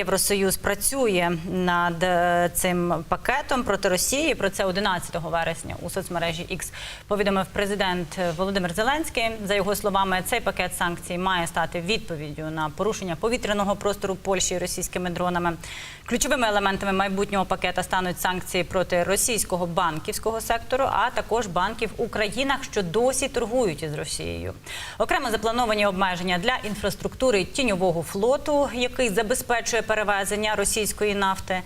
Євросоюз працює над е, цим пакетом проти Росії. Про це 11 вересня у соцмережі X повідомив президент Володимир Зеленський. За його словами, цей пакет санкцій має стати відповіддю на порушення повітряного простору Польщі російськими дронами. Ключовими елементами майбутнього пакета стануть санкції проти російського банківського сектору, а також банків у країнах, що досі торгують із Росією. Окремо заплановані обмеження для інфраструктури тіньового флоту, який забезпечує перевезення російської нафти.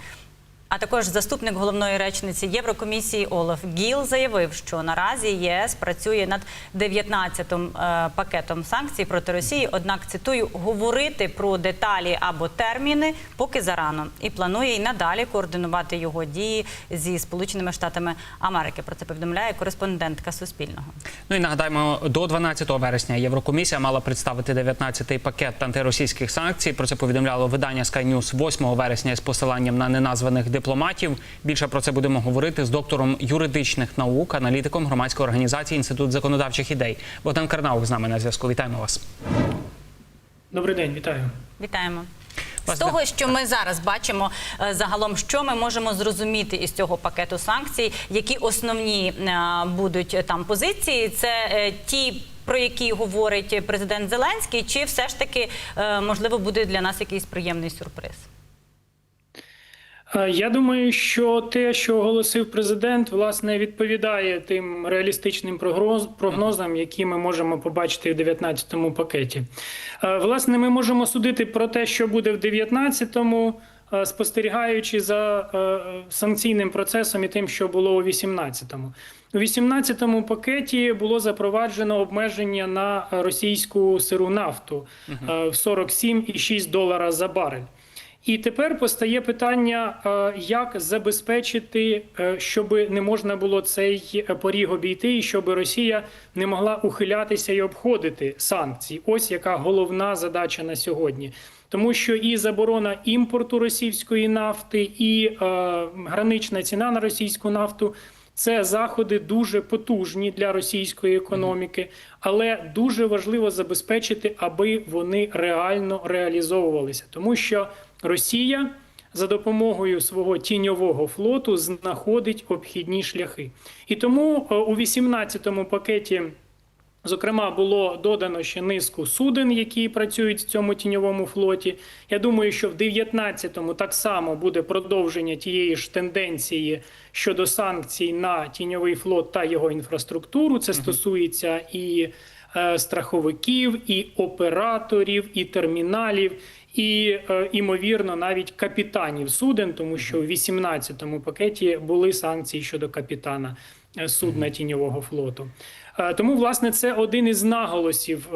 А також заступник головної речниці Єврокомісії Олаф Гіл заявив, що наразі ЄС працює над 19-м е, пакетом санкцій проти Росії. Однак цитую говорити про деталі або терміни поки зарано, і планує й надалі координувати його дії зі Сполученими Штатами Америки. Про це повідомляє кореспондентка Суспільного. Ну і нагадаємо, до 12 вересня Єврокомісія мала представити 19-й пакет антиросійських санкцій. Про це повідомляло видання Sky News 8 вересня з посиланням на неназваних дипломатів. Більше про це будемо говорити з доктором юридичних наук, аналітиком громадської організації Інститут законодавчих ідей. Богдан Карнаух з нами на зв'язку. Вітаємо вас. Добрий день, вітаю. Вітаємо. З того, що ми зараз бачимо, е, загалом, що ми можемо зрозуміти із цього пакету санкцій, які основні е, будуть там позиції, це е, ті. Про які говорить президент Зеленський, чи все ж таки можливо буде для нас якийсь приємний сюрприз? Е, Я думаю, що те, що оголосив президент, власне відповідає тим реалістичним прогнозам, які ми можемо побачити в 19-му пакеті. Е, Власне, ми можемо судити про те, що буде в 19-му, е, спостерігаючи за санкційним процесом і тим, що було у 18-му. У 18-му пакеті було запроваджено обмеження на російську сиру нафту в 47,6 долара за барель. І тепер постає питання, е, як забезпечити, е, щоб не можна було цей поріг обійти, і щоб Росія не могла ухилятися і обходити санкції. Ось яка головна задача на сьогодні. Тому що і заборона імпорту російської нафти, і е, гранична ціна на російську нафту. Це заходи дуже потужні для російської економіки, але дуже важливо забезпечити, аби вони реально реалізовувалися, тому що Росія за допомогою свого тіньового флоту знаходить обхідні шляхи. І тому е, у 18-му пакеті. Зокрема, було додано ще низку суден, які працюють в цьому тіньовому флоті. Я думаю, що в 19-му так само буде продовження тієї ж тенденції щодо санкцій на тіньовий флот та його інфраструктуру. Це стосується і е, страховиків, і операторів, і терміналів. І е, імовірно навіть капітанів суден, тому що у 18-му пакеті були санкції щодо капітана е, судна тіньового флоту. Е, Тому, власне, це один із наголосів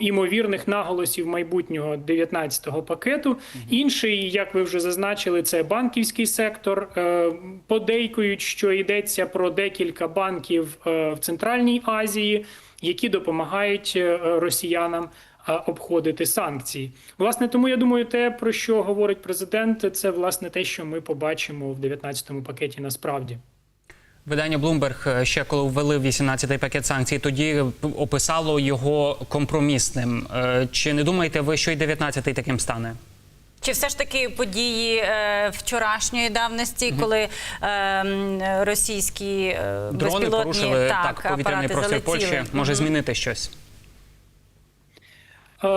імовірних наголосів майбутнього 19-го пакету. Інший, як ви вже зазначили, це банківський сектор. Подейкують, що йдеться про декілька банків в Центральній Азії, які допомагають росіянам обходити санкції. Власне, тому я думаю, те, про що говорить президент, це власне те, що ми побачимо в 19-му пакеті насправді. Видання Bloomberg, е, ще коли ввели 18-й пакет санкцій, тоді описало його компромісним. Е, Чи не думаєте ви, що й 19-й таким стане? Чи все ж таки події е, вчорашньої давності, коли е, російські е, Дрони безпілотні порушили так, так, повітряний апарати простір? Польщі. Може Мгм. змінити щось? Е,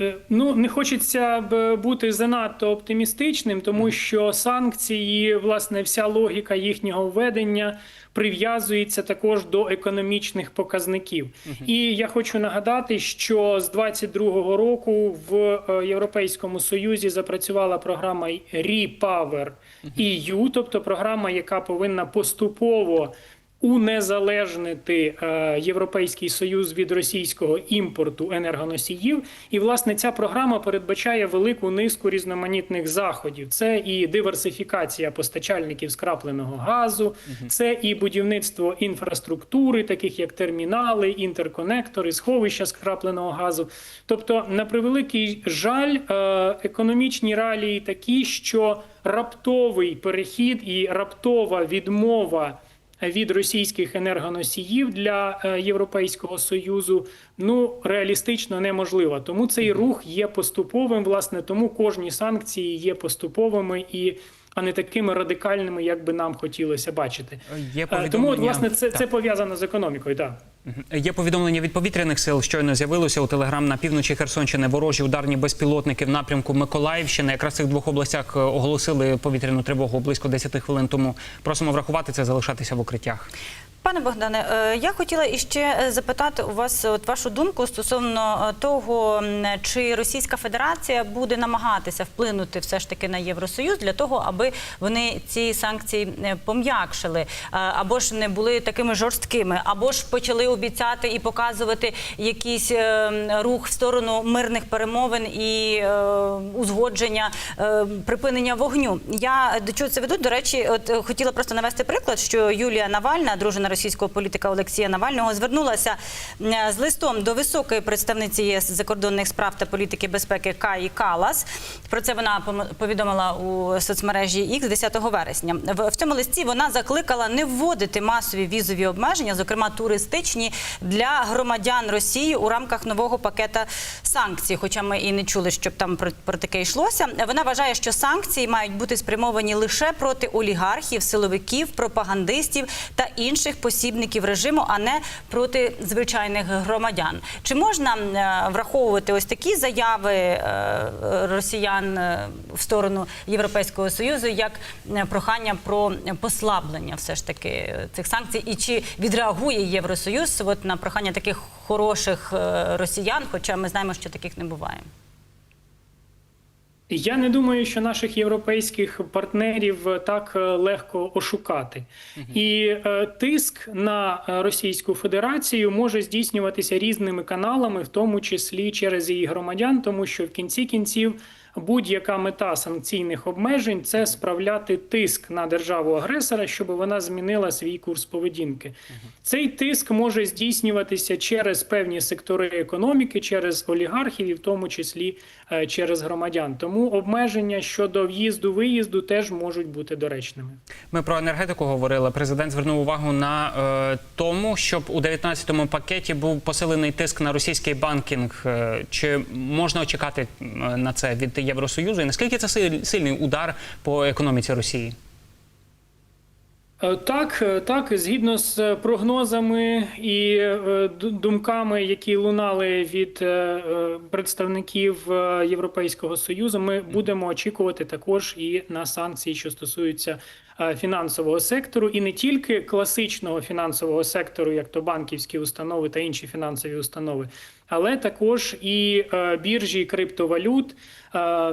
е, Ну, не хочеться б бути занадто оптимістичним, тому що санкції, власне, вся логіка їхнього введення прив'язується також до економічних показників. І я хочу нагадати, що з 22-го року в е, Європейському Союзі запрацювала програма RePower EU, тобто програма, яка повинна поступово унезалежнити е, Європейський Союз від російського імпорту енергоносіїв. І власне ця програма передбачає велику низку різноманітних заходів. Це і диверсифікація постачальників скрапленого газу, це і будівництво інфраструктури, таких як термінали, інтерконектори, сховища скрапленого газу. Тобто, на превеликий жаль, е, економічні реалії такі, що раптовий перехід і раптова відмова від російських енергоносіїв для е, Європейського союзу ну реалістично неможлива. Тому цей рух є поступовим. Власне, тому кожні санкції є поступовими і а не такими радикальними, як би нам хотілося бачити. Є Е, Тому, от, власне, це, Так. це пов'язано з економікою. Так. Є повідомлення від повітряних сил. Щойно з'явилося у телеграм на півночі Херсонщини. Ворожі ударні безпілотники в напрямку Миколаївщини. Якраз в цих двох областях е, оголосили повітряну тривогу близько 10 хвилин тому. Просимо врахувати це, залишатися в укриттях. Пане Богдане, е, я хотіла іще е, запитати у вас от вашу думку стосовно е, того, чи Російська Федерація буде намагатися вплинути все ж таки на Євросоюз для того, аби вони ці санкції пом'якшили, або ж не були такими жорсткими, або ж почали обіцяти і показувати якийсь рух в сторону мирних перемовин і узгодження припинення вогню. Я до чого це веду? До речі, от хотіла просто навести приклад, що Юлія Навальна, дружина російського політика Олексія Навального, звернулася з листом до високої представниці ЄС закордонних справ та політики безпеки Каї Калас. Про це вона повідомила у соцмережі X 10 вересня. В цьому листі вона закликала не вводити масові візові обмеження, зокрема туристичні, для громадян Росії у рамках нового пакета санкцій. Хоча ми і не чули, щоб там про, про таке йшлося. Вона вважає, що санкції мають бути спрямовані лише проти олігархів, силовиків, пропагандистів та інших посібників режиму, а не проти звичайних громадян. Чи можна е, враховувати ось такі заяви е, росіян е, в сторону Європейського союзу як прохання про послаблення все ж таки цих санкцій? І чи відреагує Євросоюз от на прохання таких хороших росіян? Хоча ми знаємо, що таких не буває. Я не думаю, що наших європейських партнерів е, так е, легко ошукати, і е, тиск на е, Російську Федерацію може здійснюватися різними каналами, в тому числі через її громадян, тому що в кінці кінців будь-яка мета санкційних обмежень це справляти тиск на державу агресора, щоб вона змінила свій курс поведінки. Цей тиск може здійснюватися через певні сектори економіки, через олігархів, і в тому числі е, через громадян. Тому обмеження щодо в'їзду виїзду теж можуть бути доречними. Ми про енергетику говорили. Президент звернув увагу на е, тому, щоб у 19-му пакеті був посилений тиск на російський банкінг. Е, чи можна очікати на це від Євросоюзу? І наскільки це сильний удар по економіці Росії? Е, Так, е, так, згідно з е, прогнозами і думками, які лунали від представників Європейського союзу, ми будемо очікувати також і на санкції, що стосуються фінансового сектору, і не тільки класичного фінансового сектору, як то банківські установи та інші фінансові установи, але також і е, біржі криптовалют е,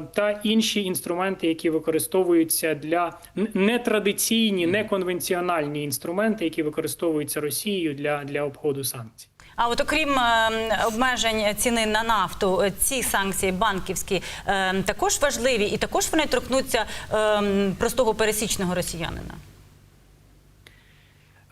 та інші інструменти, які використовуються для нетрадиційні, неконвенціональні інструменти, які використовуються Росією для, для обходу санкцій. А от окрім е, обмежень ціни на нафту, е, ці санкції банківські е, також важливі, і також вони торкнуться е, простого пересічного росіянина.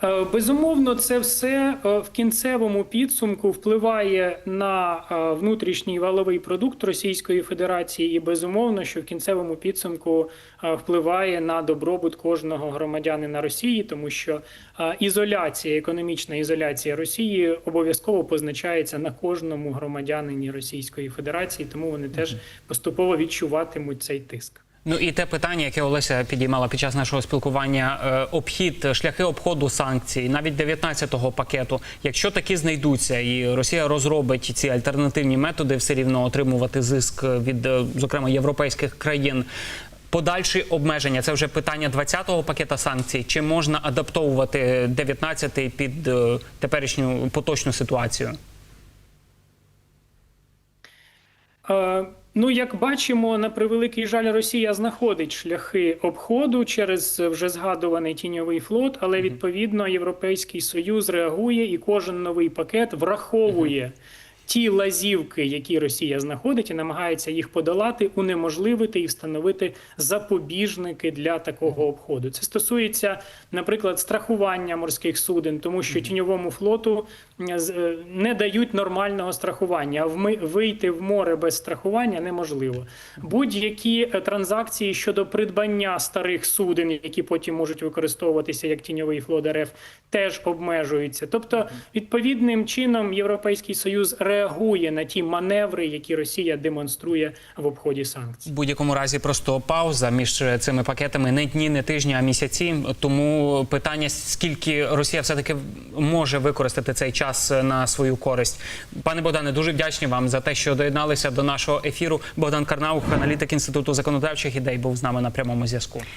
Е, Безумовно, це все е, в кінцевому підсумку впливає на е, внутрішній валовий продукт Російської Федерації, і безумовно, що в кінцевому підсумку впливає на добробут кожного громадянина Росії, тому що ізоляція, економічна ізоляція Росії обов'язково позначається на кожному громадянині Російської Федерації, тому вони теж поступово відчуватимуть цей тиск. Ну і те питання, яке Олеся підіймала під час нашого спілкування, е, обхід, шляхи обходу санкцій, навіть 19-го пакету. Якщо такі знайдуться, і Росія розробить ці альтернативні методи, все рівно отримувати зиск від, е, зокрема, європейських країн. Подальші обмеження це вже питання 20-го пакета санкцій. Чи можна адаптовувати 19-й під е, теперішню поточну ситуацію? Е, Ну, як бачимо, на превеликий жаль, Росія знаходить шляхи обходу через вже згадуваний тіньовий флот, але відповідно Європейський Союз реагує і кожен новий пакет враховує ті лазівки, які Росія знаходить, і намагається їх подолати, унеможливити і встановити запобіжники для такого обходу. Це стосується, наприклад, страхування морських суден, тому що тіньовому флоту не дають нормального страхування. Вийти в море без страхування неможливо. Будь-які е, транзакції щодо придбання старих суден, які потім можуть використовуватися як тіньовий флот РФ, теж обмежуються. Тобто, відповідним чином Європейський Союз реагує на ті маневри, які Росія демонструє в обході санкцій. В будь-якому разі просто пауза між цими пакетами не дні, не тижні, а місяці. Тому питання, скільки Росія все таки може використати цей час на свою користь. Пане Богдане, дуже вдячні вам за те, що доєдналися до нашого ефіру. Богдан Карнаух, аналітик інституту законодавчих ідей, був з нами на прямому зв'язку.